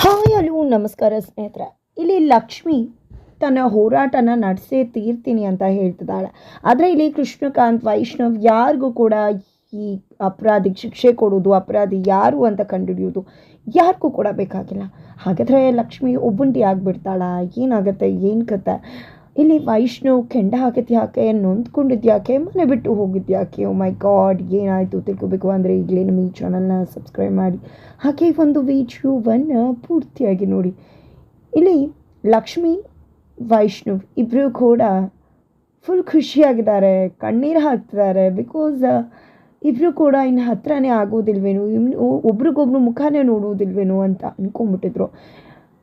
Hi hello ನಮಸ್ಕಾರ ಸ್ನೇಹಿತರೆ. ಇಲ್ಲಿ ಲಕ್ಷ್ಮಿ ತನ್ನ ಹೋರಾಟನ ನಡೆಸೇ ತೀರ್ತೀನಿ ಅಂತ ಹೇಳ್ತಿದ್ದಾಳೆ. ಆದರೆ ಇಲ್ಲಿ ಕೃಷ್ಣಕಾಂತ್, ವೈಷ್ಣವ್ ಯಾರಿಗೂ ಕೂಡ ಈ ಅಪರಾಧಿಗೆ ಶಿಕ್ಷೆ ಕೊಡೋದು, ಅಪರಾಧಿ ಯಾರು ಅಂತ ಕಂಡುಹಿಡಿಯೋದು ಯಾರಿಗೂ ಕೂಡ ಬೇಕಾಗಿಲ್ಲ. ಹಾಗಾದರೆ ಲಕ್ಷ್ಮಿ ಒಬ್ಬಂಟಿ ಆಗಿಬಿಡ್ತಾಳ? ಏನಾಗುತ್ತೆ? ಏನು ಕತೆ? ಇಲ್ಲಿ ವೈಷ್ಣವ್ ಕೆಂಡ ಹಾಕಿದ್ ಯಾಕೆ ನೊಂದ್ಕೊಂಡಿದ್ದು ಯಾಕೆ ಮನೆ ಬಿಟ್ಟು ಹೋಗಿದ್ದು ಯಾಕೆ ಓ ಮೈ ಗಾಡ್ ಏನಾಯಿತು ತಿಳ್ಕೊಬೇಕು ಅಂದರೆ ಈಗಲೇ ನಮ್ಮ ಈ ಚಾನಲ್ನ ಸಬ್ಸ್ಕ್ರೈಬ್ ಮಾಡಿ. ಹಾಗೆ ಒಂದು ವಿಡಿಯೋವನ್ನು ಪೂರ್ತಿಯಾಗಿ ನೋಡಿ. ಇಲ್ಲಿ ಲಕ್ಷ್ಮಿ ವೈಷ್ಣವ್ ಇಬ್ಬರೂ ಕೂಡ ಫುಲ್ ಖುಷಿಯಾಗಿದ್ದಾರೆ, ಕಣ್ಣೀರು ಹಾಕ್ತಿದ್ದಾರೆ ಬಿಕಾಸ್ ಇಬ್ಬರು ಕೂಡ ಇನ್ನು ಹತ್ರನೇ ಆಗೋದಿಲ್ವೇನು, ಇನ್ನು ಒಬ್ರಿಗೊಬ್ರು ಮುಖಾನೇ ನೋಡೋದಿಲ್ವೇನೋ ಅಂತ ಅನ್ಕೊಂಬಿಟ್ಟಿದ್ರು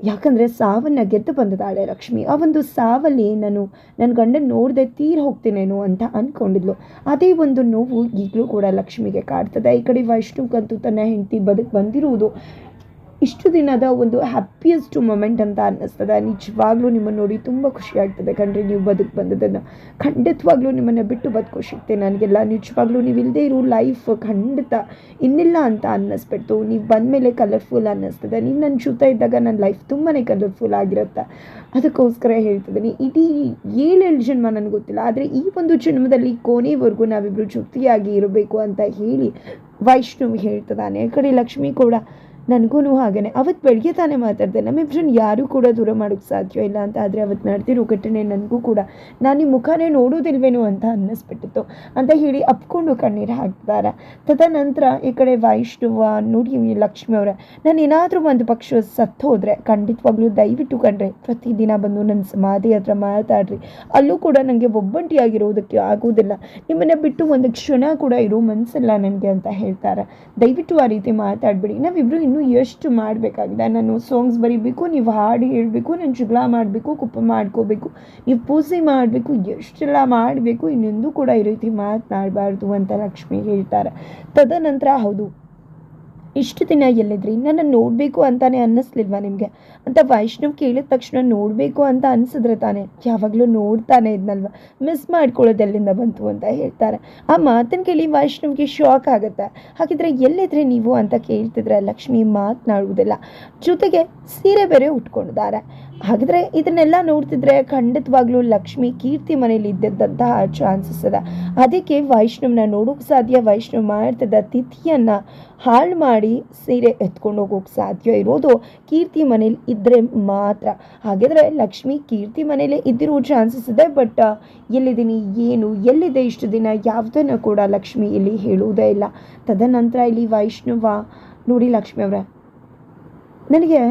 ಯಾಕಂದರೆ ಸಾವನ್ನ ಗೆದ್ದು ಬಂದಿದ್ದಾಳೆ ಲಕ್ಷ್ಮಿ. ಆ ಒಂದು ಸಾವಲ್ಲಿ ನಾನು ನನ್ನ ಗಂಡನ ನೋಡದೆ ತೀರ್ ಹೋಗ್ತೀನೇನು ಅಂತ ಅಂದ್ಕೊಂಡಿದ್ಲು ಅದೇ ಒಂದು ನೋವು ಈಗಲೂ ಕೂಡ ಲಕ್ಷ್ಮಿಗೆ ಕಾಡ್ತದೆ. ಈ ಕಡೆ ವೈಷ್ಣುಗಂತೂ ತನ್ನ ಹೆಂಡತಿ ಬದುಕು ಬಂದಿರುವುದು ಇಷ್ಟು ದಿನದ ಒಂದು ಹ್ಯಾಪಿಯೆಸ್ಟ್ ಮೊಮೆಂಟ್ ಅಂತ ಅನ್ನಿಸ್ತದೆ. ನಿಜವಾಗ್ಲೂ ನಿಮ್ಮನ್ನು ನೋಡಿ ತುಂಬ ಖುಷಿ ಆಗ್ತದೆ ಕಣ್ರಿ. ನೀವು ಬದುಕು ಬಂದದನ್ನು ಖಂಡಿತವಾಗ್ಲೂ ನಿಮ್ಮನ್ನು ಬಿಟ್ಟು ಬದುಕು ಸಿಗ್ತೇನೆ ನನಗೆಲ್ಲ. ನಿಜವಾಗ್ಲೂ ನೀವು ಇಲ್ಲದೆ ಇರೋ ಲೈಫ್ ಖಂಡಿತ ಇನ್ನಿಲ್ಲ ಅಂತ ಅನ್ನಿಸ್ಬಿಡ್ತು. ನೀವು ಬಂದಮೇಲೆ ಕಲರ್ಫುಲ್ ಅನ್ನಿಸ್ತದೆ. ನೀವು ನನ್ನ ಜೊತೆ ಇದ್ದಾಗ ನನ್ನ ಲೈಫ್ ತುಂಬಾ ಕಲರ್ಫುಲ್ ಆಗಿರುತ್ತೆ. ಅದಕ್ಕೋಸ್ಕರ ಹೇಳ್ತಿದ್ದೀನಿ ಇಡೀ ಏಳೇಳು ಜನ್ಮ ನನಗೆ ಗೊತ್ತಿಲ್ಲ. ಆದರೆ ಈ ಒಂದು ಜನ್ಮದಲ್ಲಿ ಕೊನೆವರೆಗೂ ನಾವಿಬ್ಬರು ಜೊತೆಯಾಗಿ ಇರಬೇಕು ಅಂತ ಹೇಳಿ ವೈಷ್ಣವ್ ಹೇಳ್ತದಾನೆ. ಕಡೆ ಲಕ್ಷ್ಮಿ ಕೂಡ ನನಗೂ ಹಾಗೇ ಅವತ್ತು ಬೆಳಗ್ಗೆ ತಾನೇ ಮಾತಾಡಿದೆ. ನಮ್ಮಿಬ್ರನ್ನ ಯಾರೂ ಕೂಡ ದೂರ ಮಾಡೋಕ್ಕೆ ಸಾಧ್ಯ ಇಲ್ಲ ಅಂತ ಆದರೆ ಅವತ್ತು ನಡೆದಿರೋ ಘಟನೆ ನನಗೂ ಕೂಡ ನಾನು ಈ ಮುಖನೇ ನೋಡೋದಿಲ್ವೇನೋ ಅಂತ ಅನ್ನಿಸ್ಬಿಟ್ಟಿತ್ತು. ಅಂತ ಹೇಳಿ ಅಪ್ಕೊಂಡು ಕಣ್ಣೀರು ಹಾಕ್ತಾರೆ ತದನಂತರ ಈ ಕಡೆ ವೈಷ್ಣವ ನೋಡಿ ಲಕ್ಷ್ಮಿ ಅವರೇ, ನಾನು ಏನಾದರೂ ಒಂದು ಪಕ್ಷ ಸತ್ತು ಹೋದರೆ ಖಂಡಿತವಾಗ್ಲೂ ದಯವಿಟ್ಟು ಕಂಡ್ರೆ ಪ್ರತಿದಿನ ಬಂದು ನನ್ನ ಸಮಾಧಿ ಹತ್ರ ಮಾತಾಡ್ರಿ. ಅಲ್ಲೂ ಕೂಡ ನನಗೆ ಒಬ್ಬಂಟಿಯಾಗಿರೋದಕ್ಕೆ ಆಗೋದಿಲ್ಲ. ನಿಮ್ಮನ್ನು ಬಿಟ್ಟು ಒಂದು ಕ್ಷಣ ಕೂಡ ಇರೋ ಮನಸ್ಸಿಲ್ಲ ನನಗೆ ಅಂತ ಹೇಳ್ತಾರೆ. ದಯವಿಟ್ಟು ಆ ರೀತಿ ಮಾತಾಡಬೇಡಿ. ನಾವಿಬ್ಬರು ಇನ್ನೂ ಎಷ್ಟು ಮಾಡಬೇಕಾಗಿದೆ? ನಾನು ಸಾಂಗ್ಸ್ ಬರೀಬೇಕು, ನೀವು ಹಾಡು ಹೇಳಬೇಕು, ನಾನು ಜಗಳ ಮಾಡಬೇಕು, ಕುಪ್ಪ ಮಾಡ್ಕೋಬೇಕು, ನೀವು ಪೂಜೆ ಮಾಡಬೇಕು, ಎಷ್ಟೆಲ್ಲ ಮಾಡಬೇಕು ಇನ್ನೊಂದು ಕೂಡ ಈ ರೀತಿ ಮಾತನಾಡಬಾರ್ದು ಅಂತ ಲಕ್ಷ್ಮಿ ಹೇಳ್ತಾರೆ. ತದನಂತರ ಹೌದು. ಇಷ್ಟು ದಿನ ಎಲ್ಲಿದ್ರಿ? ನನ್ನ ನೋಡಬೇಕು ಅಂತಾನೆ ಅನ್ನಿಸ್ಲಿಲ್ವಾ ನಿಮಗೆ? ಅಂತ ವೈಷ್ಣವ್ ಕೇಳಿದ ತಕ್ಷಣ ನೋಡಬೇಕು ಅಂತ ಅನಿಸಿದ್ರೆ ತಾನೆ? ಯಾವಾಗಲೂ ನೋಡ್ತಾನೆ ಇದ್ನಲ್ವ? ಮಿಸ್ ಮಾಡ್ಕೊಳ್ಳೋದು ಎಲ್ಲಿಂದ ಬಂತು ಅಂತ ಹೇಳ್ತಾರೆ. ಆ ಮಾತನ್ನು ಕೇಳಿ ವೈಷ್ಣವ್ಗೆ ಶಾಕ್ ಆಗುತ್ತೆ. ಹಾಗಿದ್ರೆ ಎಲ್ಲಿದ್ರೆ ನೀವು ಅಂತ ಕೇಳ್ತಿದ್ರೆ ಲಕ್ಷ್ಮಿ ಮಾತನಾಡುವುದಿಲ್ಲ. ಜೊತೆಗೆ ಸೀರೆ ಬೇರೆ ಉಟ್ಕೊಂಡಿದ್ದಾರೆ. ಹಾಗಿದ್ರೆ ಇದನ್ನೆಲ್ಲ ನೋಡ್ತಿದ್ರೆ ಖಂಡಿತವಾಗ್ಲೂ ಲಕ್ಷ್ಮಿ ಕೀರ್ತಿ ಮನೇಲಿ ಇದ್ದಿದ್ದಂತಹ ಚಾನ್ಸಸ್ ಅದ ಅದಕ್ಕೆ ವೈಷ್ಣವ್ನ ನೋಡೋಕೆ ಸಾಧ್ಯ. ವೈಷ್ಣವ್ ಮಾಡ್ತಿದ್ದ ತಿಥಿಯನ್ನು ಹಾಳು ಮಾಡಿ ಸೀರೆ ಎತ್ಕೊಂಡು ಹೋಗೋಕೆ ಸಾಧ್ಯ ಇರೋದು ಕೀರ್ತಿ ಮನೇಲಿ ಇದ್ದರೆ ಮಾತ್ರ. ಹಾಗಿದ್ರೆ ಲಕ್ಷ್ಮಿ ಕೀರ್ತಿ ಮನೇಲೆ ಇದ್ದಿರೋ ಚಾನ್ಸಸ್ ಇದೆ ಬಟ್ ಎಲ್ಲಿದ್ದೀನಿ, ಏನು, ಎಲ್ಲಿದೆ ಇಷ್ಟು ದಿನ? ಯಾವುದನ್ನು ಕೂಡ ಲಕ್ಷ್ಮಿ ಇಲ್ಲಿ ಹೇಳುವುದೇ ಇಲ್ಲ. ತದನಂತರ ಇಲ್ಲಿ ವೈಷ್ಣವ, ನೋಡಿ ಲಕ್ಷ್ಮಿ ಅವರ, ನನಗೆ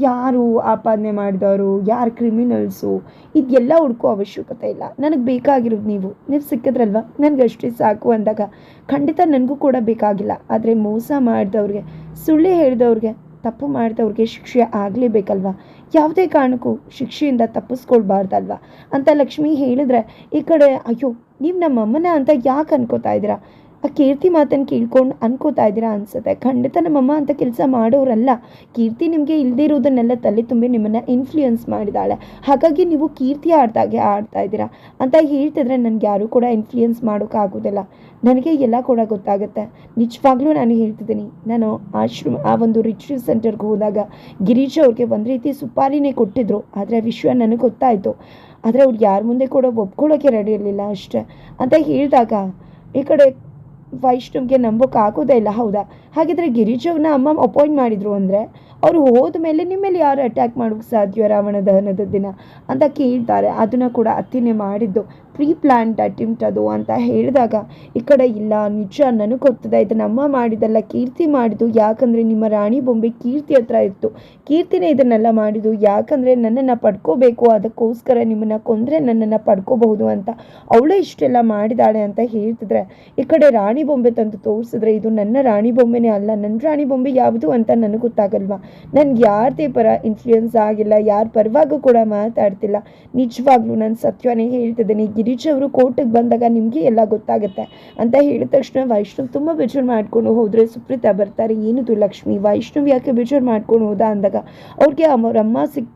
ಯಾರು ಆಪಾದನೆ ಮಾಡಿದವರು, ಯಾರು ಕ್ರಿಮಿನಲ್ಸು ಇದೆಲ್ಲ ಹುಡ್ಕೋ ಅವಶ್ಯಕತೆ ಇಲ್ಲ. ನನಗೆ ಬೇಕಾಗಿರೋದು ನೀವು. ನೀವು ಸಿಕ್ಕಿದ್ರಲ್ವ? ನನಗೆ ಅಷ್ಟೇ ಸಾಕು ಅಂದಾಗ ಖಂಡಿತ ನನಗೂ ಕೂಡ ಬೇಕಾಗಿಲ್ಲ. ಆದರೆ ಮೋಸ ಮಾಡಿದವ್ರಿಗೆ, ಸುಳ್ಳು ಹೇಳಿದವ್ರಿಗೆ, ತಪ್ಪು ಮಾಡಿದವ್ರಿಗೆ ಶಿಕ್ಷೆ ಆಗಲೇಬೇಕಲ್ವ? ಯಾವುದೇ ಕಾರಣಕ್ಕೂ ಶಿಕ್ಷೆಯಿಂದ ತಪ್ಪಿಸ್ಕೊಳ್ಬಾರ್ದಲ್ವ? ಅಂತ ಲಕ್ಷ್ಮಿ ಹೇಳಿದ್ರೆ ಈ ಕಡೆ, ಅಯ್ಯೋ, ನೀವು ನಮ್ಮ ಅಮ್ಮನ ಅಂತ ಯಾಕೆ ಅನ್ಕೋತಾ ಇದ್ದೀರಾ? ಆ ಕೀರ್ತಿ ಮಾತನ್ನು ಕೇಳ್ಕೊಂಡು ಅನ್ಕೋತಾ ಇದ್ದೀರಾ ಅನ್ಸುತ್ತೆ. ಖಂಡಿತ ನಮ್ಮಮ್ಮ ಅಂತ ಕೆಲಸ ಮಾಡೋರಲ್ಲ. ಕೀರ್ತಿ ನಿಮಗೆ ಇಲ್ಲದೇ ಇರೋದನ್ನೆಲ್ಲ ತಲೆ ತುಂಬಿ ನಿಮ್ಮನ್ನು ಇನ್ಫ್ಲೂಯೆನ್ಸ್ ಮಾಡಿದಾಳೆ. ಹಾಗಾಗಿ ನೀವು ಕೀರ್ತಿ ಆಡ್ದಾಗೆ ಆಡ್ತಾ ಇದ್ದೀರಾ ಅಂತ ಹೇಳ್ತಿದ್ರೆ ನನಗೆ ಯಾರೂ ಕೂಡ ಇನ್ಫ್ಲೂಯೆನ್ಸ್ ಮಾಡೋಕ್ಕಾಗೋದಿಲ್ಲ ನನಗೆ ಎಲ್ಲ ಕೂಡ ಗೊತ್ತಾಗುತ್ತೆ. ನಿಜವಾಗ್ಲೂ ನಾನು ಹೇಳ್ತಿದ್ದೀನಿ. ನಾನು ಆಶ್ರಮ, ಆ ಒಂದು ರಿಟ್ರೀವ್ ಸೆಂಟರ್ಗೆ ಹೋದಾಗ ಗಿರೀಶ್ ಅವ್ರಿಗೆ ಒಂದು ರೀತಿ ಸುಪಾರಿನೇ ಕೊಟ್ಟಿದ್ರು. ಆದರೆ ವಿಶ್ವ ನನಗೆ ಗೊತ್ತಾಯಿತು. ಆದರೆ ಅವ್ರು ಯಾರ ಮುಂದೆ ಕೂಡ ಒಪ್ಕೊಳ್ಳೋಕ್ಕೆ ರೆಡಿ ಇರಲಿಲ್ಲ ಅಷ್ಟೇ. ಅಂತ ಹೇಳಿದಾಗ, ಈ ಕಡೆ ವೈಷ್ಣವ್ಗೆ ನಂಬೋಕೆ ಆಗೋದೇ ಇಲ್ಲ, ಹೌದಾ? ಹಾಗಿದ್ರೆ ಗಿರಿಜವ್ನ ಅಮ್ಮ ಅಪಾಯಿಂಟ್ ಮಾಡಿದ್ರು ಅಂದರೆ ಅವರು ಹೋದ ಮೇಲೆ ನಿಮ್ಮ ಮೇಲೆ ಯಾರು ಅಟ್ಯಾಕ್ ಮಾಡೋಕೆ ಸಾಧ್ಯ ರಾವಣ ದಹನದ ದಿನ ಅಂತ ಕೇಳ್ತಾರೆ. ಅದನ್ನು ಕೂಡ ಅತ್ತಿನೇ ಮಾಡಿದ್ದು. ಪ್ರೀ ಪ್ಲ್ಯಾನ್ಡ್ ಅಟೆಂಪ್ಟ್ ಅದು ಅಂತ ಹೇಳಿದಾಗ, ಈ ಕಡೆ ಇಲ್ಲ, ನಿಜ ನನಗೆ ಗೊತ್ತದೆ ಇದನ್ನ ಅಮ್ಮ ಮಾಡಿದ್ದಲ್ಲ, ಕೀರ್ತಿ ಮಾಡಿದ್ದು, ಯಾಕಂದರೆ ನಿಮ್ಮ ರಾಣಿ ಬೊಂಬೆ ಕೀರ್ತಿ ಹತ್ರ ಇತ್ತು. ಕೀರ್ತಿನೇ ಇದನ್ನೆಲ್ಲ ಮಾಡಿದ್ದು, ಯಾಕಂದರೆ ನನ್ನನ್ನು ಪಡ್ಕೋಬೇಕು, ಅದಕ್ಕೋಸ್ಕರ ನಿಮ್ಮನ್ನು ಕೊಂದರೆ ನನ್ನನ್ನು ಪಡ್ಕೋಬಹುದು ಅಂತ. ಅವಳೇ ಇಷ್ಟೆಲ್ಲ ಮಾಡಿದಾಳೆ ಅಂತ ಹೇಳ್ತಿದ್ರೆ, ಈ ಕಡೆ ರಾಣಿ ಬೊಂಬೆ ತಂದು ತೋರಿಸಿದ್ರೆ ಇದು ನನ್ನ ರಾಣಿ ಬೊಂಬೆನೇ ಅಲ್ಲ ನನ್ನ ರಾಣಿ ಬೊಂಬೆ ಯಾವುದು ಅಂತ ನನಗೆ ಗೊತ್ತಾಗಲ್ವಾ? ನನಗೆ ಯಾರದೇ ಪರ ಇನ್ಫ್ಲೂಯೆನ್ಸ್ ಆಗಿಲ್ಲ, ಯಾರ ಪರವಾಗೂ ಕೂಡ ಮಾತಾಡ್ತಿಲ್ಲ. ನಿಜವಾಗ್ಲೂ ನಾನು ಸತ್ಯನೇ ಹೇಳ್ತಿದ್ದೀನಿ ಗಿರೀಶ್ ಅವರು ಕೋರ್ಟಿಗೆ ಬಂದಾಗ ನಿಮಗೆ ಎಲ್ಲ ಗೊತ್ತಾಗುತ್ತೆ ಅಂತ ಹೇಳಿದ ತಕ್ಷಣ ವೈಷ್ಣವ್ ತುಂಬ ಬೇಜಾರು ಮಾಡ್ಕೊಂಡು ಹೋದರೆ ಸುಪ್ರೀತಾ ಬರ್ತಾರೆ, ಏನಿದು ಲಕ್ಷ್ಮಿ? ವೈಷ್ಣವ್ ಯಾಕೆ ಬೇಜಾರು ಮಾಡ್ಕೊಂಡು ಹೋದ? ಅಂದಾಗ, ಅವ್ರಿಗೆ ಅವ್ರ ಅಮ್ಮ ಸಿಕ್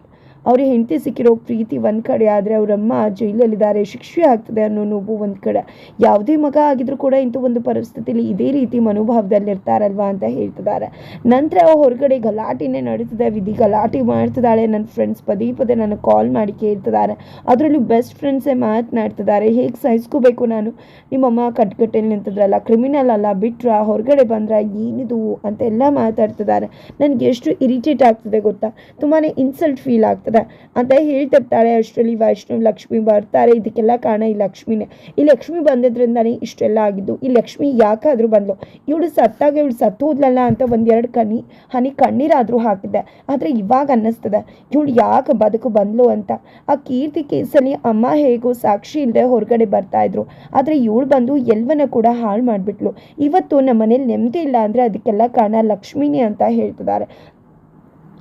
ಅವ್ರ ಹೆಂಡತಿ ಸಿಕ್ಕಿರೋ ಪ್ರೀತಿ ಒಂದು ಕಡೆ ಆದರೆ ಅವರಮ್ಮ ಜೈಲಲ್ಲಿದ್ದಾರೆ, ಶಿಕ್ಷೆ ಆಗ್ತದೆ ಅನ್ನೋ ನೋವು ಒಂದು ಕಡೆ. ಯಾವುದೇ ಮಗ ಆಗಿದ್ರು ಕೂಡ ಇಂಥ ಒಂದು ಪರಿಸ್ಥಿತಿಲಿ ಇದೇ ರೀತಿ ಮನೋಭಾವದಲ್ಲಿ ಇರ್ತಾರಲ್ವಾ ಅಂತ ಹೇಳ್ತಿದ್ದಾರೆ. ನಂತರ ಹೊರಗಡೆ ಗಲಾಟೆನೇ ನಡೀತಿದೆ ವಿಧಿ ಗಲಾಟೆ ಮಾಡ್ತಿದ್ದಾಳೆ. ನನ್ನ ಫ್ರೆಂಡ್ಸ್ ಪದೇ ಪದೇ ನನಗೆ ಕಾಲ್ ಮಾಡಿ ಕೇಳ್ತಿದ್ದಾರೆ. ಅದರಲ್ಲೂ ಬೆಸ್ಟ್ ಫ್ರೆಂಡ್ಸೇ ಮಾತನಾಡ್ತಿದ್ದಾರೆ. ಹೇಗೆ ಸಹಿಸ್ಕೋಬೇಕು ನಾನು? ನಿಮ್ಮಮ್ಮ ಕಟ್ಕಟ್ಟೆಯಲ್ಲಿ ನಿಂತಿದ್ರಲ್ಲ ಕ್ರಿಮಿನಲ್ ಅಲ್ಲ, ಬಿಟ್ರ ಹೊರಗಡೆ ಬಂದ್ರ ಏನಿದು ಅಂತೆಲ್ಲ ಮಾತಾಡ್ತಿದ್ದಾರೆ. ನನಗೆ ಎಷ್ಟು ಇರಿಟೇಟ್ ಆಗ್ತದೆ ಗೊತ್ತಾ? ತುಂಬಾ ಇನ್ಸಲ್ಟ್ ಫೀಲ್ ಆಗ್ತದೆ. ಅಂತ ಹೇಳ್ತಿರ್ತಾಳೆ ಅಷ್ಟರಲ್ಲಿ ವೈಷ್ಣು ಲಕ್ಷ್ಮಿ ಬರ್ತಾರೆ. ಇದಕ್ಕೆಲ್ಲ ಕಾರಣ ಈ ಲಕ್ಷ್ಮಿನೇ. ಈ ಲಕ್ಷ್ಮಿ ಬಂದಿದ್ರಿಂದನೇ ಇಷ್ಟೆಲ್ಲ ಆಗಿದ್ದು. ಈ ಲಕ್ಷ್ಮಿ ಯಾಕಾದರೂ ಬಂದ್ಲು. ಇವಳು ಸತ್ತಾಗ ಇವಳು ಸತ್ತು ಅಂತ ಒಂದೆರಡು ಕಣ್ಣಿ, ಹನಿ ಕಣ್ಣೀರಾದರೂ ಹಾಕಿದ್ದೆ. ಆದರೆ ಇವಾಗ ಅನ್ನಿಸ್ತದೆ. ಇವಳು ಯಾಕೆ ಬದುಕು ಬಂದ್ಲು ಅಂತ. ಆ ಕೀರ್ತಿ ಕೇಸಲ್ಲಿ ಅಮ್ಮ ಹೇಗೋ ಸಾಕ್ಷಿ ಇಲ್ಲದೆ ಹೊರಗಡೆ ಬರ್ತಾ ಇದ್ರು. ಆದರೆ ಇವಳು ಬಂದು ಎಲ್ವನ ಕೂಡ ಹಾಳು ಮಾಡಿಬಿಟ್ಲು. ಇವತ್ತು ನಮ್ಮ ಮನೇಲಿ ನೆಮ್ಮದಿ ಇಲ್ಲ ಅಂದರೆ ಅದಕ್ಕೆಲ್ಲ ಕಾರಣ ಲಕ್ಷ್ಮಿನೇ ಅಂತ ಹೇಳ್ತಿದ್ದಾರೆ.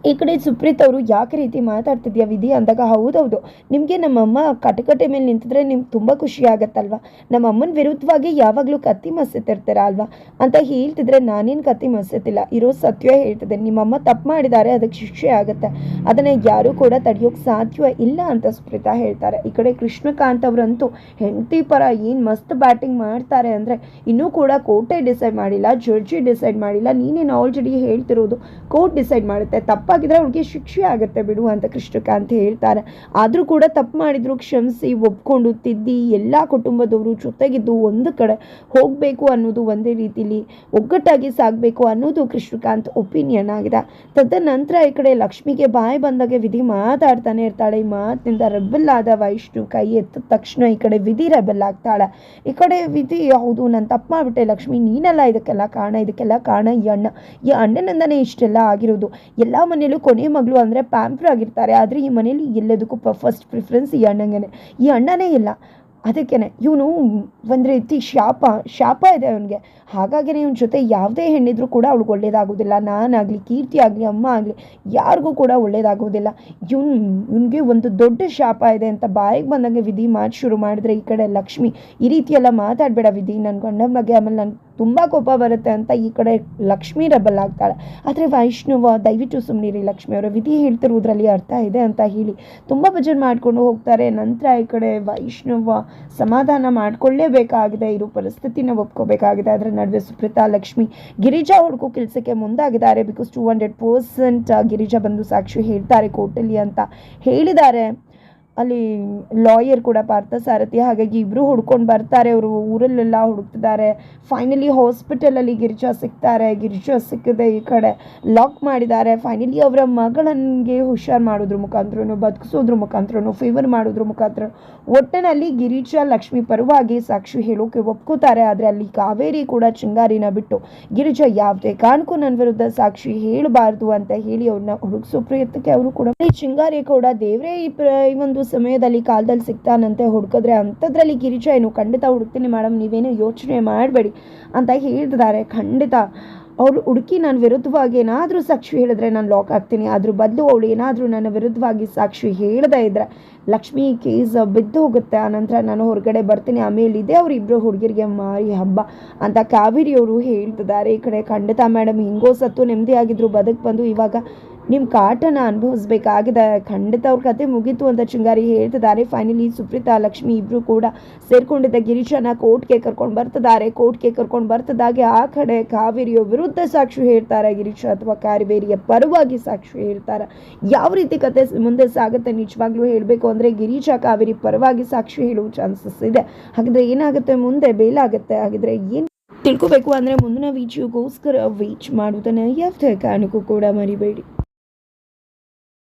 ಈ ಕಡೆ ಸುಪ್ರೀತ್ ಅವರು ಯಾಕೆ ರೀತಿ ಮಾತಾಡ್ತಿದ್ಯಾ ವಿಧಿ ಅಂದಾಗ ಹೌದೌದು. ನಿಮಗೆ ನಮ್ಮಮ್ಮ ಕಟಕಟೆ ಮೇಲೆ ನಿಂತಿದ್ರೆ ನಿಮ್ಗೆ ತುಂಬ ಖುಷಿ ಆಗತ್ತಲ್ವ? ನಮ್ಮ ಅಮ್ಮನ ವಿರುದ್ಧವಾಗಿ ಯಾವಾಗಲೂ ಕತ್ತಿ ಮಸ್ತಿರ್ತೀರ ಅಲ್ವಾ? ಅಂತ ಹೇಳ್ತಿದ್ರೆ ನಾನೇನು ಕತ್ತಿ ಮಸ್ತಿಲ್ಲ ಇರೋ ಸತ್ಯ ಹೇಳ್ತಿದ್ದೆ. ನಿಮ್ಮಮ್ಮ ತಪ್ಪು ಮಾಡಿದ್ದಾರೆ, ಅದಕ್ಕೆ ಶಿಕ್ಷೆ ಆಗುತ್ತೆ. ಅದನ್ನು ಯಾರೂ ಕೂಡ ತಡೆಯೋಕ್ಕೆ ಸಾಧ್ಯ ಇಲ್ಲ ಅಂತ ಸುಪ್ರೀತಾ ಹೇಳ್ತಾರೆ. ಈ ಕಡೆ ಕೃಷ್ಣಕಾಂತ್ ಅವರಂತೂ ಹೆಂಡತಿ ಪರ ಏನು ಮಸ್ತ್ ಬ್ಯಾಟಿಂಗ್ ಮಾಡ್ತಾರೆ ಅಂದರೆ ಇನ್ನೂ ಕೂಡ ಕೋರ್ಟೇ ಡಿಸೈಡ್ ಮಾಡಿಲ್ಲ, ಜಡ್ಜಿ ಡಿಸೈಡ್ ಮಾಡಿಲ್ಲ. ನೀನೇನು ಆಲ್ರೆಡಿ ಹೇಳ್ತಿರೋದು? ಕೋರ್ಟ್ ಡಿಸೈಡ್ ಮಾಡುತ್ತೆ. ತಪ್ಪಾಗಿದ್ರೆ ಅವ್ಳಿಗೆ ಶಿಕ್ಷೆ ಆಗುತ್ತೆ ಬಿಡು ಅಂತ ಕೃಷ್ಣಕಾಂತ್ ಹೇಳ್ತಾರೆ. ಆದರೂ ಕೂಡ ತಪ್ಪು ಮಾಡಿದ್ರು, ಕ್ಷಮಿಸಿ, ಒಪ್ಕೊಂಡು, ತಿದ್ದಿ, ಎಲ್ಲ ಕುಟುಂಬದವರು ಜೊತೆಗಿದ್ದು ಒಂದು ಕಡೆ ಹೋಗಬೇಕು ಅನ್ನೋದು ಒಂದೇ ರೀತಿಲಿ ಒಗ್ಗಟ್ಟಾಗಿ ಸಾಗಬೇಕು ಅನ್ನೋದು ಕೃಷ್ಣಕಾಂತ್ ಒಪಿನಿಯನ್ ಆಗಿದೆ. ತದನಂತರ ಈ ಕಡೆ ಲಕ್ಷ್ಮಿಗೆ ಬಾಯಿ ಬಂದಾಗ ವಿಧಿ ಮಾತಾಡ್ತಾನೆ ಇರ್ತಾಳೆ. ಈ ಮಾತಿನಿಂದ ರೆಬಲ್ ಆದ ವೈಷ್ಣು ಕೈ ಎತ್ತಿದ ತಕ್ಷಣ ಈ ಕಡೆ ವಿಧಿ ರೆಬಲ್ ಆಗ್ತಾಳೆ. ಈ ಕಡೆ ವಿಧಿ, ಹೌದು, ನಾನು ತಪ್ಪು ಮಾಡಿಬಿಟ್ಟೆ ಲಕ್ಷ್ಮಿ, ನೀನೆಲ್ಲ ಇದಕ್ಕೆಲ್ಲ ಕಾರಣ ಇದಕ್ಕೆಲ್ಲ ಕಾರಣ ಈ ಅಣ್ಣ. ಈ ಅಣ್ಣನಿಂದನೇ ಇಷ್ಟೆಲ್ಲ ಆಗಿರೋದು. ಎಲ್ಲ ಮನೇಲೂ ಕೊನೆ ಮಗಳು ಅಂದರೆ ಪ್ಯಾಂಪ್ರ್ ಆಗಿರ್ತಾರೆ. ಆದರೆ ಈ ಮನೇಲಿ ಎಲ್ಲದಕ್ಕೂ ಫಸ್ಟ್ ಪ್ರಿಫರೆನ್ಸ್ ಈ ಅಣ್ಣಂಗೆ ಈ ಅಣ್ಣನೇ ಇಲ್ಲ. ಅದಕ್ಕೇನೆ, ಇವನು ಒಂದು ರೀತಿ ಶಾಪ ಶಾಪ ಇದೆ ಅವನಿಗೆ. ಹಾಗಾಗಿನೇ ಇವನ ಜೊತೆ ಯಾವುದೇ ಹೆಣ್ಣಿದ್ರೂ ಕೂಡ ಅವ್ಳಿಗೆ ಒಳ್ಳೇದಾಗೋದಿಲ್ಲ. ನಾನಾಗಲಿ ಕೀರ್ತಿ ಆಗಲಿ ಅಮ್ಮ ಆಗಲಿ, ಯಾರಿಗೂ ಕೂಡ ಒಳ್ಳೇದಾಗೋದಿಲ್ಲ. ಇವನು, ಇವನಿಗೆ ಒಂದು ದೊಡ್ಡ ಶಾಪ ಇದೆ ಅಂತ ಬಾಯಿಗೆ ಬಂದಂಗೆ ವಿಧಿ ಮಾತು ಶುರು ಮಾಡಿದ್ರೆ ಈ ಕಡೆ ಲಕ್ಷ್ಮಿ ಈ ರೀತಿ ಎಲ್ಲ ಮಾತಾಡಬೇಡ ವಿಧಿ. ನನ್ನ ಗಂಡನ ಬಗ್ಗೆ ಆಮೇಲೆ ನಾನು ತುಂಬ ಕೋಪ ಬರುತ್ತೆ ಅಂತ ಈ ಕಡೆ ಲಕ್ಷ್ಮಿ ರಬಲ್ ಆಗ್ತಾಳೆ. ಆದರೆ ವೈಷ್ಣವ, ದಯವಿಟ್ಟು ಸುಮ್ಮನಿರಿ ಲಕ್ಷ್ಮಿ ಅವರ, ವಿಧಿ ಹೇಳ್ತಿರೋದ್ರಲ್ಲಿ ಅರ್ಥ ಇದೆ ಅಂತ ಹೇಳಿ ತುಂಬ ಭಜನೆ ಮಾಡಿಕೊಂಡು ಹೋಗ್ತಾರೆ. ನಂತರ ಈ ಕಡೆ ವೈಷ್ಣವ ಸಮಾಧಾನ ಮಾಡ್ಕೊಳ್ಳೇಬೇಕಾಗಿದೆ, ಇರೋ ಪರಿಸ್ಥಿತಿನ ಒಪ್ಕೋಬೇಕಾಗಿದೆ. ಅದರ ನಡುವೆ ಸುಪ್ರೀತಾ, ಲಕ್ಷ್ಮಿ, ಗಿರಿಜಾ ಹುಡುಕೋ ಕೆಲಸಕ್ಕೆ ಮುಂದಾಗಿದ್ದಾರೆ. Because two hundred percent Girija ಬಂದು ಸಾಕ್ಷಿ ಹೇಳ್ತಾರೆ ಕೋರ್ಟಲ್ಲಿ ಅಂತ ಹೇಳಿದ್ದಾರೆ. ಅಲ್ಲಿ ಲಾಯರ್ ಕೂಡ ಪಾರ್ಥ ಸಾರಥಿ, ಹಾಗಾಗಿ ಇಬ್ಬರು ಹುಡ್ಕೊಂಡು ಬರ್ತಾರೆ. ಅವರು ಊರಲ್ಲೆಲ್ಲ ಹುಡುಕ್ತಿದ್ದಾರೆ. ಫೈನಲಿ ಹಾಸ್ಪಿಟಲಲ್ಲಿ ಗಿರಿಜಾ ಸಿಗ್ತಾರೆ. ಗಿರಿಜಾ ಸಿಕ್ಕದೆ ಈ ಕಡೆ ಲಾಕ್ ಮಾಡಿದ್ದಾರೆ. ಫೈನಲಿ ಅವರ ಮಗಳನ್ಗೆ ಹುಷಾರು ಮಾಡೋದ್ರ ಮುಖಾಂತರ ಬದುಕಿಸೋದ್ರ ಮುಖಾಂತರ ಫೇವರ್ ಮಾಡೋದ್ರ ಮುಖಾಂತರ. ಒಟ್ಟಿನಲ್ಲಿ ಗಿರಿಜಾ ಲಕ್ಷ್ಮಿ ಪರವಾಗಿ ಸಾಕ್ಷಿ ಹೇಳೋಕೆ ಒಪ್ಕೋತಾರೆ. ಆದರೆ ಅಲ್ಲಿ ಕಾವೇರಿ ಕೂಡ ಚಿಂಗಾರಿನ ಬಿಟ್ಟು ಗಿರಿಜಾ ಯಾವುದೇ ಕಾರಣಕ್ಕೂ ನನ್ನ ವಿರುದ್ಧ ಸಾಕ್ಷಿ ಹೇಳಬಾರ್ದು ಅಂತ ಹೇಳಿ ಅವ್ರನ್ನ ಹುಡುಗಿಸೋ ಪ್ರಯತ್ನಕ್ಕೆ ಅವರು ಕೂಡ. ಚಿಂಗಾರಿ ಕೂಡ ದೇವರೇ ಈ ಒಂದು ಸಮಯದಲ್ಲಿ ಕಾಲದಲ್ಲಿ ಸಿಗ್ತಾನಂತೆ ಹುಡ್ಕಿದ್ರೆ ಅಂಥದ್ರಲ್ಲಿ ಕಿರಿಚ ಏನು, ಖಂಡಿತ ಹುಡುಕ್ತೀನಿ ಮೇಡಮ್, ನೀವೇನು ಯೋಚನೆ ಮಾಡಬೇಡಿ ಅಂತ ಹೇಳ್ತಿದ್ದಾರೆ. ಖಂಡಿತ. ಅವಳು ಹುಡುಕಿ ನನ್ನ ವಿರುದ್ಧವಾಗಿ ಏನಾದರೂ ಸಾಕ್ಷಿ ಹೇಳಿದ್ರೆ ನಾನು ಲಾಕ್ ಆಗ್ತೀನಿ. ಅದ್ರ ಬದಲು ಅವಳು ಏನಾದರೂ ನನ್ನ ವಿರುದ್ಧವಾಗಿ ಸಾಕ್ಷಿ ಹೇಳದೇ ಇದ್ದರೆ ಲಕ್ಷ್ಮಿ ಕೇಸ್ ಬಿದ್ದು ಹೋಗುತ್ತೆ. ಆನಂತರ ನಾನು ಹೊರಗಡೆ ಬರ್ತೀನಿ. ಆಮೇಲೆ ಇದೆ ಅವರಿಬ್ಬರು ಹುಡುಗಿರಿಗೆ ಮಾರಿ ಹಬ್ಬ ಅಂತ ಕಾವೇರಿ ಅವರು ಹೇಳ್ತಿದ್ದಾರೆ. ಈ ಕಡೆ ಖಂಡಿತ ಮೇಡಮ್, ಹಿಂಗೋ ಸತ್ತು ನೆಮ್ಮದಿ ಆಗಿದ್ರು ಬದುಕು ಬಂದು ಇವಾಗ ನಿಮ್ಮ ಕಾಟನ ಅನುಭವಿಸ್ಬೇಕಾಗಿದೆ. ಖಂಡಿತ ಅವ್ರ ಕತೆ ಮುಗೀತು ಅಂತ ಚಿಂಗಾರಿ ಹೇಳ್ತಿದ್ದಾರೆ. ಫೈನಲಿ ಸುಪ್ರೀತಾ, ಲಕ್ಷ್ಮಿ ಇಬ್ಬರು ಕೂಡ ಸೇರ್ಕೊಂಡಿದ್ದ ಗಿರೀಶನ ಕೋರ್ಟ್ಗೆ ಕರ್ಕೊಂಡು ಬರ್ತಿದ್ದಾರೆ. ಕೋರ್ಟ್ಗೆ ಕರ್ಕೊಂಡು ಬರ್ತಿದ್ದಾಗೆ ಆ ಕಡೆ ಕಾವೇರಿಯ ವಿರುದ್ಧ ಸಾಕ್ಷಿ ಹೇಳ್ತಾರೆ ಗಿರೀಶ ಅಥವಾ ಕಾವೇರಿಯ ಪರವಾಗಿ ಸಾಕ್ಷಿ ಹೇಳ್ತಾರೆ. ಯಾವ ರೀತಿ ಕತೆ ಮುಂದೆ ಸಾಗುತ್ತೆ ನಿಜವಾಗ್ಲೂ ಹೇಳಬೇಕು ಅಂದರೆ ಗಿರೀಶ ಕಾವೇರಿ ಪರವಾಗಿ ಸಾಕ್ಷಿ ಹೇಳುವ ಚಾನ್ಸಸ್ ಇದೆ. ಹಾಗಿದ್ರೆ ಏನಾಗುತ್ತೆ? ಮುಂದೆ ಬೇಲಾಗುತ್ತೆ. ಹಾಗಿದ್ರೆ ಏನು ತಿಳ್ಕೋಬೇಕು ಅಂದರೆ ಮುಂದಿನ ವಿಡಿಯೋಗೋಸ್ಕರ ವೇಟ್ ಮಾಡುವುದನ್ನು ಯಾವುದೇ ಕಾರಣಕ್ಕೂ ಕೂಡ ಮರಿಬೇಡಿ.